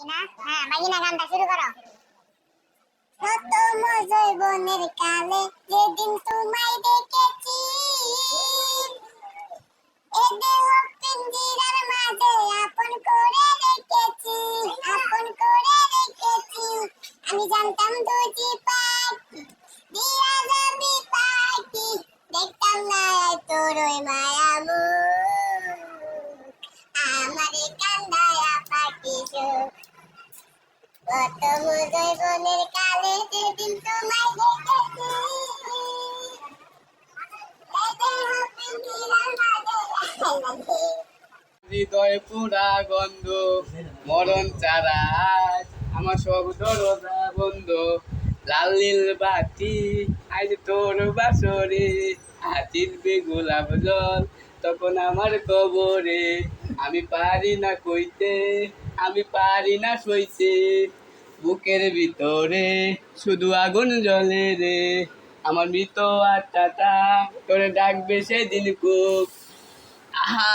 হ্যাঁ বাগিনা গানটা শুরু করো। প্রথম জৈবনের কালে যেদিন তোমায় দেখেছি আমি জানতাম দুজি পাখি দেখতাম না তোর ওই মায়ামু হৃদয় পুরা গন্ধ, মরণ চারা। আমার সব দরজা বন্ধ। লাল নীল বাতি, আজ তোর বাসরে। হাতির গোলাপ জল তখন আমার কবরে। আমি পারি না কইতে, আমি পারি না সইতে। বুকের ভিতরে শুধু আগুন জ্বলে রে আমার মৃত আর টাটা তোরে ডাকবে সেদিন খুব আহা